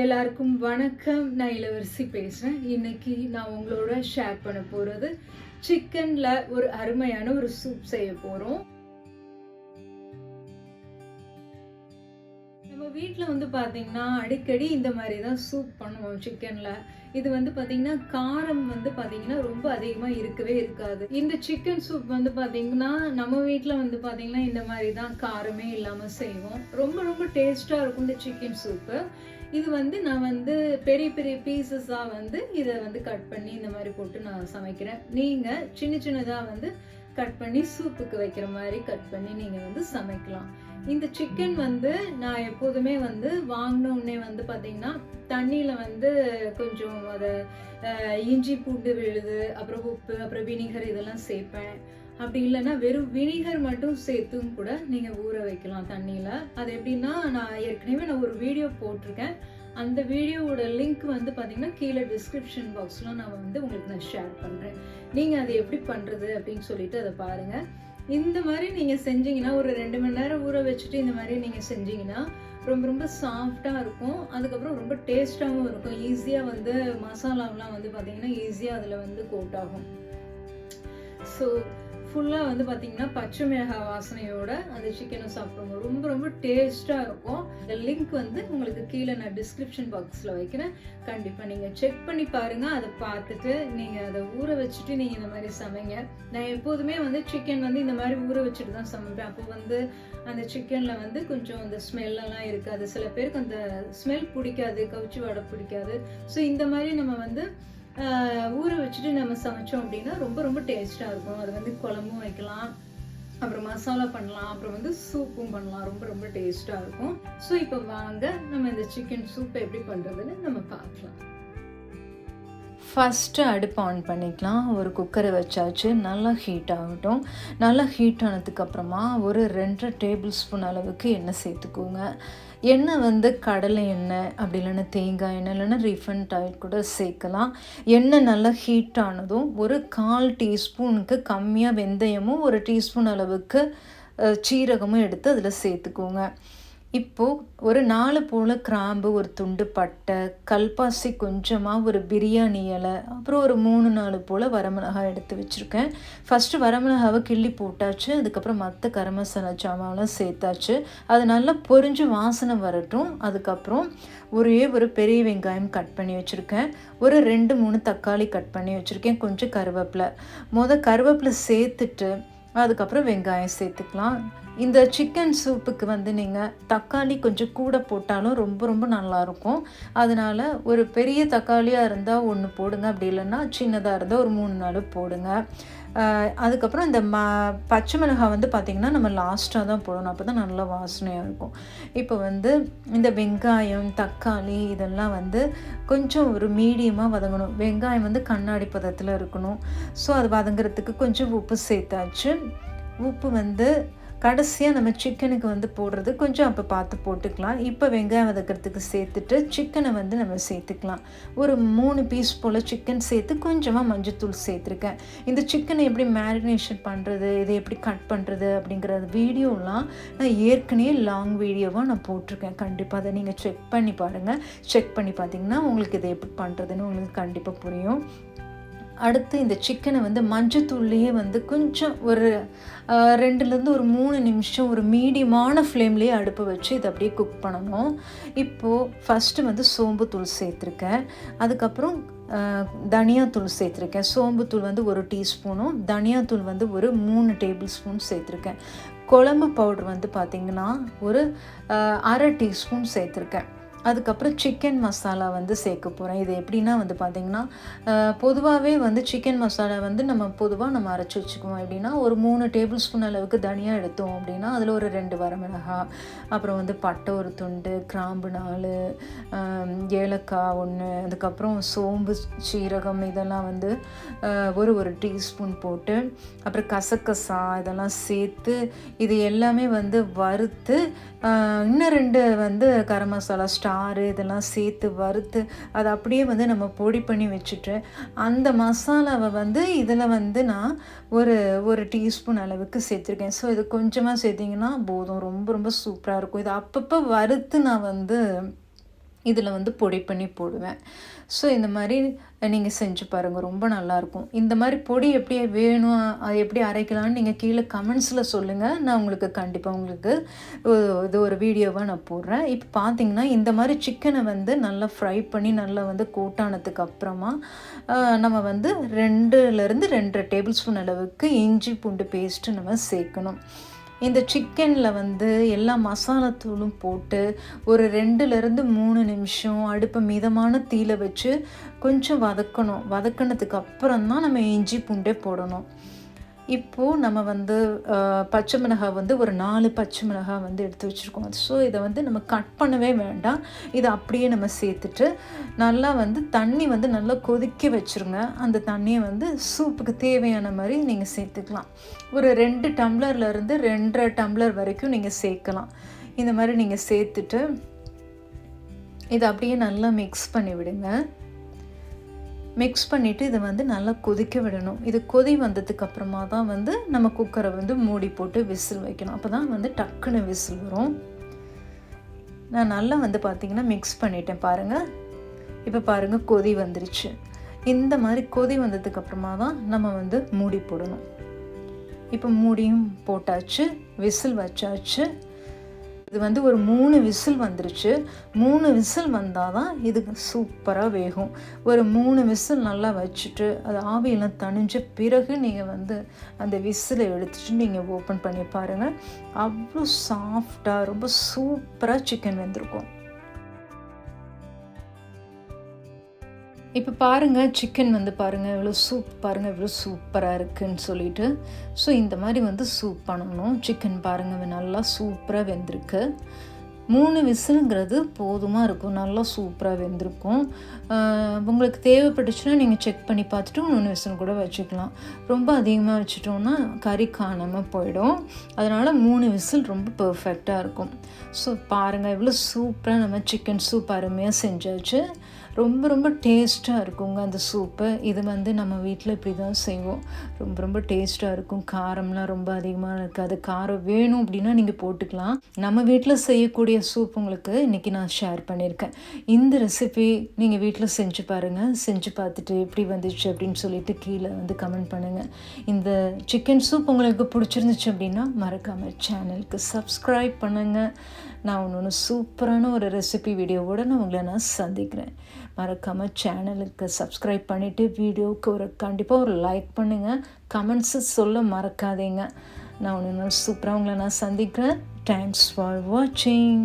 எல்லாருக்கும் வணக்கம். நான் இளவரசி பேசுகிறேன் இன்னைக்கு நான் உங்களோட ஷேர் பண்ண போகிறது சிக்கனில் ஒரு அருமையான ஒரு சூப் செய்ய போகிறோம் நம்ம வீட்டில் வந்து பார்த்தீங்கன்னா அடிக்கடி இந்த மாதிரி தான் சூப் பண்ணுவோம் சிக்கனில் இது வந்து பார்த்தீங்கன்னா காரம் வந்து பார்த்தீங்கன்னா ரொம்ப அதிகமாக இருக்கவே இருக்காது. இந்த சிக்கன் சூப் வந்து பார்த்தீங்கன்னா நம்ம வீட்டில் வந்து பார்த்தீங்கன்னா இந்த மாதிரி தான் காரமே இல்லாமல் செய்வோம். ரொம்ப ரொம்ப டேஸ்ட்டாக இருக்கும் இந்த சிக்கன் சூப்பு இது வந்து நான் வந்து பெரிய பெரிய பீசஸாக வந்து இதை வந்து கட் பண்ணி இந்த மாதிரி போட்டு நான் சமைக்கிறேன். நீங்கள் சின்ன சின்னதாக வந்து கட் பண்ணி சூப்புக்கு வைக்கிற மாதிரி கட் பண்ணி நீங்கள் வந்து சமைக்கலாம். இந்த சிக்கன் வந்து நான் எப்போதுமே வந்து வாங்கின உடனே வந்து பார்த்தீங்கன்னா தண்ணியில் வந்து கொஞ்சம் அதை இஞ்சி பூண்டு விழுது அப்புறம் உப்பு அப்புறம் வினிகர் இதெல்லாம் சேர்ப்பேன். அப்படி இல்லைன்னா வெறும் வினிகர் மட்டும் சேர்த்தும் கூட நீங்கள் ஊற வைக்கலாம் தண்ணியில். அது எப்படின்னா நான் ஏற்கனவே நான் ஒரு வீடியோ போட்டிருக்கேன். அந்த வீடியோவோட லிங்க் வந்து பார்த்தீங்கன்னா கீழே டிஸ்கிரிப்ஷன் பாக்ஸில் நான் வந்து உங்களுக்கு நான் ஷேர் பண்ணுறேன் நீங்கள் அதை எப்படி பண்ணுறது அப்படின்னு சொல்லிட்டு அதை பாருங்கள் இந்த மாதிரி நீங்கள் செஞ்சீங்கன்னா ஒரு ரெண்டு மணி நேரம் ஊற வச்சுட்டு இந்த மாதிரி நீங்கள் செஞ்சீங்கன்னா ரொம்ப ரொம்ப சாஃப்டாக இருக்கும். அதுக்கப்புறம் ரொம்ப டேஸ்ட்டாகவும் இருக்கும். ஈஸியாக வந்து மசாலாவெலாம் வந்து பார்த்தீங்கன்னா ஈஸியாக அதில் வந்து கோட் ஆகும். ஸோ ஃபுல்லாக வந்து பார்த்தீங்கன்னா பச்சை மிளகாய் வாசனையோட அந்த சிக்கனை சாப்பிடுவோம். ரொம்ப ரொம்ப டேஸ்ட்டாக இருக்கும். இந்த லிங்க் வந்து உங்களுக்கு கீழே நான் டிஸ்கிரிப்ஷன் பாக்ஸில் வைக்கிறேன். கண்டிப்பாக நீங்கள் செக் பண்ணி பாருங்கள் அதை பார்த்துட்டு நீங்கள் அதை ஊற வச்சுட்டு நீங்கள் இந்த மாதிரி சமைங்க. நான் எப்போதுமே வந்து சிக்கன் வந்து இந்த மாதிரி ஊற வச்சுட்டு தான் சமைப்பேன். அப்போ வந்து அந்த சிக்கனில் வந்து கொஞ்சம் அந்த ஸ்மெல்லெல்லாம் இருக்காது. சில பேருக்கு அந்த ஸ்மெல் பிடிக்காது கவுச்சி வாடை பிடிக்காது. ஸோ இந்த மாதிரி நம்ம வந்து ஊற வச்சுட்டு நம்ம சமைச்சோம் அப்படின்னா ரொம்ப ரொம்ப டேஸ்ட்டாக இருக்கும். அது வந்து குழம்பும் வைக்கலாம் அப்புறம் மசாலா பண்ணலாம் அப்புறம் வந்து சூப்பும் பண்ணலாம். ரொம்ப ரொம்ப டேஸ்ட்டாக இருக்கும். ஸோ இப்போ வாங்க நம்ம இந்த சிக்கன் சூப் எப்படி பண்ணுறதுன்னு நம்ம பார்க்கலாம். ஃபஸ்ட்டு அடுப்பு ஆன் பண்ணிக்கலாம். ஒரு குக்கரை வச்சாச்சு. நல்லா ஹீட் ஆகட்டும். நல்லா ஹீட் ஆனதுக்கப்புறமா ஒரு ரெண்டரை டேபிள் ஸ்பூன் அளவுக்கு எண்ணெய் சேர்த்துக்கோங்க. எண்ணெய் வந்து கடலை எண்ணெய் அப்படி இல்லைன்னா தேங்காய் எண்ணெய் இல்லைன்னா ரீஃபண்ட் ஆயில் கூட சேர்க்கலாம். எண்ணெய் நல்லா ஹீட் ஆனதும் ஒரு கால் டீஸ்பூனுக்கு கம்மியாக வெந்தயமும் ஒரு டீஸ்பூன் அளவுக்கு சீரகமும் எடுத்து அதில் சேர்த்துக்கோங்க. இப்போது ஒரு நாலு போல் கிராம்பு ஒரு துண்டு பட்டை கல்பாசி கொஞ்சமாக ஒரு பிரியாணி இலை அப்புறம் ஒரு மூணு நாலு போல் வரமிளகாய் எடுத்து வச்சுருக்கேன். ஃபஸ்ட்டு வரமிளகாவை கிள்ளி போட்டாச்சு அதுக்கப்புறம் மற்ற கரம் மசாலா சாமான்லாம் சேர்த்தாச்சு. அது நல்லா பொரிஞ்சு வாசனை வரட்டும். அதுக்கப்புறம் ஒரே ஒரு பெரிய வெங்காயம் கட் பண்ணி வச்சுருக்கேன். ஒரு ரெண்டு மூணு தக்காளி கட் பண்ணி வச்சுருக்கேன் கொஞ்சம் கருவேப்பிலை. மொதல் கருவேப்பிலை சேர்த்துட்டு அதுக்கப்புறம் வெங்காயம் சேர்த்துக்கலாம். இந்த சிக்கன் சூப்புக்கு வந்து நீங்கள் தக்காளி கொஞ்சம் கூட போட்டாலும் ரொம்ப ரொம்ப நல்லாயிருக்கும் அதனால் ஒரு பெரிய தக்காளியாக இருந்தால் ஒன்று போடுங்க. அப்படி இல்லைன்னா சின்னதாக இருந்தால் ஒரு மூணு நாள் போடுங்க. அதுக்கப்புறம் இந்த ம பச்சை மிளகாய் வந்து பார்த்திங்கன்னா நம்ம லாஸ்ட்டாக தான் போடணும். அப்போ தான் நல்லா வாசனையாக இருக்கும். இப்போ வந்து இந்த வெங்காயம் தக்காளி இதெல்லாம் வந்து கொஞ்சம் ஒரு மீடியமாக வதங்கணும். வெங்காயம் வந்து கண்ணாடி பதத்தில் இருக்கணும். ஸோ அது வதங்குறதுக்கு கொஞ்சம் உப்பு சேர்த்தாச்சு. உப்பு வந்து கடைசியாக நம்ம சிக்கனுக்கு வந்து போடுறது கொஞ்சம் அப்போ பார்த்து போட்டுக்கலாம். இப்போ வெங்காயம் வதக்கிறதுக்கு சேர்த்துட்டு சிக்கனை வந்து நம்ம சேர்த்துக்கலாம். ஒரு மூணு பீஸ் போல் சிக்கன் சேர்த்து கொஞ்சமாக மஞ்சத்தூள் சேர்த்துருக்கேன். இந்த சிக்கனை எப்படி மேரினேஷன் பண்ணுறது இதை எப்படி கட் பண்ணுறது அப்படிங்கிற வீடியோலாம் நான் ஏற்கனவே லாங் வீடியோவாக நான் போட்டிருக்கேன். கண்டிப்பாக அதை நீங்கள் செக் பண்ணி பாருங்கள் செக் பண்ணி பார்த்தீங்கன்னா உங்களுக்கு இதை எப்படி பண்ணுறதுன்னு உங்களுக்கு கண்டிப்பாக புரியும். அடுத்து இந்த சிக்கனை வந்து மஞ்சத்தூள்லேயே வந்து கொஞ்சம் ஒரு ரெண்டுலேருந்து ஒரு மூணு நிமிஷம் ஒரு மீடியமான ஃப்ளேம்லேயே அடுப்பு வச்சு இதை அப்படியே குக் பண்ணணும். இப்போது ஃபஸ்ட்டு வந்து சோம்புத்தூள் சேர்த்துருக்கேன். அதுக்கப்புறம் தனியாத்தூள் சேர்த்துருக்கேன். சோம்புத்தூள் வந்து ஒரு டீஸ்பூனும் தனியாத்தூள் வந்து ஒரு மூணு டேபிள் ஸ்பூன் சேர்த்துருக்கேன். குழம்பு பவுடர் வந்து பார்த்திங்கன்னா ஒரு அரை டீஸ்பூன் சேர்த்துருக்கேன். அதுக்கப்புறம் சிக்கன் மசாலா வந்து சேர்க்க போகிறேன் இது எப்படின்னா வந்து பார்த்திங்கன்னா பொதுவாகவே வந்து சிக்கன் மசாலா வந்து நம்ம பொதுவாக நம்ம அரைச்சி வச்சுக்குவோம். எப்படின்னா ஒரு மூணு டேபிள் ஸ்பூன் அளவுக்கு தனியாக எடுத்தோம் அப்படின்னா அதில் ஒரு ரெண்டு வரமிளகாய் அப்புறம் வந்து பட்டை ஒரு துண்டு கிராம்பு நாலு ஏலக்காய் ஒன்று அதுக்கப்புறம் சோம்பு சீரகம் இதெல்லாம் வந்து ஒரு ஒரு டீஸ்பூன் போட்டு அப்புறம் கசகசா இதெல்லாம் சேர்த்து இது எல்லாமே வந்து வறுத்து இன்னும் ரெண்டு வந்து கரம் மசாலா ஸ்டாரு இதெல்லாம் சேர்த்து வறுத்து அதை அப்படியே வந்து நம்ம பொடி பண்ணி வச்சுட்டு அந்த மசாலாவை வந்து இதில் வந்து நான் ஒரு ஒரு டீஸ்பூன் அளவுக்கு சேர்த்துருக்கேன். ஸோ இது கொஞ்சமாக சேர்த்திங்கன்னா போதும். ரொம்ப ரொம்ப சூப்பராக இருக்கும். இது அப்பப்போ வறுத்து நான் வந்து இதில் வந்து பொடி பண்ணி போடுவேன். ஸோ இந்த மாதிரி நீங்கள் செஞ்சு பாருங்கள் ரொம்ப நல்லாயிருக்கும். இந்த மாதிரி பொடி எப்படி வேணும் அது எப்படி அரைக்கலாம்னு நீங்கள் கீழே கமெண்ட்ஸில் சொல்லுங்கள் நான் உங்களுக்கு கண்டிப்பாக உங்களுக்கு இது ஒரு வீடியோவாக நான் போடுறேன். இப்போ பார்த்தீங்கன்னா இந்த மாதிரி சிக்கனை வந்து நல்லா ஃப்ரை பண்ணி நல்லா வந்து கூட்டானதுக்கு அப்புறமா நம்ம வந்து ரெண்டுலேருந்து ரெண்டரை டேபிள் ஸ்பூன் அளவுக்கு இஞ்சி பூண்டு பேஸ்ட்டு நம்ம சேர்க்கணும். இந்த சிக்கனில் வந்து எல்லா மசாலாத்தூளும் போட்டு ஒரு ரெண்டுலேருந்து மூணு நிமிஷம் அடுப்பை மிதமான தீயில வச்சு கொஞ்சம் வதக்கணும். வதக்கினதுக்கு அப்புறம் தான் நம்ம இஞ்சி பூண்டே போடணும். இப்போது நம்ம வந்து பச்சை மிளகாய் வந்து ஒரு நாலு பச்சை மிளகாய் வந்து எடுத்து வச்சுருக்கோம். ஸோ இதை வந்து நம்ம கட் பண்ணவே வேண்டாம். இதை அப்படியே நம்ம சேர்த்துட்டு நல்லா வந்து தண்ணி வந்து நல்லா கொதிக்க வச்சுருங்க. அந்த தண்ணியை வந்து சூப்புக்கு தேவையான மாதிரி நீங்கள் சேர்த்துக்கலாம். ஒரு ரெண்டு டம்ளர்லேருந்து ரெண்டரை டம்ளர் வரைக்கும் நீங்கள் சேர்க்கலாம். இந்த மாதிரி நீங்கள் சேர்த்துட்டு இதை அப்படியே நல்லா மிக்ஸ் பண்ணி விடுங்க. மிக்ஸ் பண்ணிவிட்டு இதை வந்து நல்லா கொதிக்க விடணும். இது கொதி வந்ததுக்கு அப்புறமா தான் வந்து நம்ம குக்கரை வந்து மூடி போட்டு விசில் வைக்கணும். அப்போ தான் வந்து டக்குன்னு விசில் வரும். நான் நல்லா வந்து பார்த்தீங்கன்னா மிக்ஸ் பண்ணிட்டேன் பாருங்கள் இப்போ பாருங்கள் கொதி வந்துருச்சு. இந்த மாதிரி கொதி வந்ததுக்கு அப்புறமா தான் நம்ம வந்து மூடி போடணும். இப்போ மூடியும் போட்டாச்சு விசில் வச்சாச்சு. இது வந்து ஒரு மூணு விசில் வந்துருச்சு. மூணு விசில் வந்தால் தான் இது சூப்பராக வேகும். ஒரு மூணு விசில் நல்லா வச்சுட்டு அது ஆவியெல்லாம் தணிஞ்ச பிறகு நீங்கள் வந்து அந்த விசிலை எடுத்துட்டு நீங்கள் ஓப்பன் பண்ணி பாருங்கள் அவ்வளோ சாஃப்டாக ரொம்ப சூப்பராக சிக்கன் வெந்திருக்கும். இப்போ பாருங்கள் சிக்கன் வந்து பாருங்கள் இவ்வளோ சூப் பாருங்கள் இவ்வளோ சூப்பராக இருக்குதுன்னு சொல்லிட்டு. ஸோ இந்த மாதிரி வந்து சூப் பண்ணணும். சிக்கன் பாருங்கள் நல்லா சூப்பராக வெந்திருக்கு. மூணு விசிலுங்கிறது போதுமாக இருக்கும். நல்லா சூப்பராக வெந்திருக்கும். உங்களுக்கு தேவைப்பட்டுச்சுன்னா நீங்கள் செக் பண்ணி பார்த்துட்டு மூணு விசில் கூட வச்சுக்கலாம். ரொம்ப அதிகமாக வச்சுட்டோம்னா கறி காணாமல் போயிடும். அதனால் மூணு விசில் ரொம்ப பர்ஃபெக்டாக இருக்கும். ஸோ பாருங்கள் இவ்வளோ சூப்பராக நம்ம சிக்கன் சூப் அருமையாக செஞ்சாச்சு. ரொம்ப ரொம்ப டேஸ்ட்டாக இருக்குங்க அந்த சூப்பு இது வந்து நம்ம வீட்டில் இப்படி தான் செய்வோம். ரொம்ப ரொம்ப டேஸ்ட்டாக இருக்கும். காரம்லாம் ரொம்ப அதிகமாக இருக்காது. காரம் வேணும் அப்படின்னா நீங்கள் போட்டுக்கலாம். நம்ம வீட்டில் செய்யக்கூடிய சூப் உங்களுக்கு இன்றைக்கி நான் ஷேர் பண்ணியிருக்கேன். இந்த ரெசிபி நீங்கள் வீட்டில் செஞ்சு பாருங்கள் செஞ்சு பார்த்துட்டு எப்படி வந்துச்சு அப்படின்னு சொல்லிட்டு கீழே வந்து கமெண்ட் பண்ணுங்கள் இந்த சிக்கன் சூப் உங்களுக்கு பிடிச்சிருந்துச்சு அப்படின்னா மறக்காமல் சேனலுக்கு சப்ஸ்கிரைப் பண்ணுங்கள் நான் ஒன்று ஒன்று சூப்பரான ஒரு ரெசிபி வீடியோவோட நான் உங்களை நான் சந்திக்கிறேன். மறக்காமல் சேனலுக்கு சப்ஸ்கிரைப் பண்ணிவிட்டு வீடியோவுக்கு ஒரு கண்டிப்பாக ஒரு லைக் பண்ணுங்கள் கமெண்ட்ஸு சொல்ல மறக்காதீங்க. நான் ஒன்று சூப்பராக உங்களை நான் சந்திக்கிறேன். தேங்க்ஸ் ஃபார் வாட்சிங்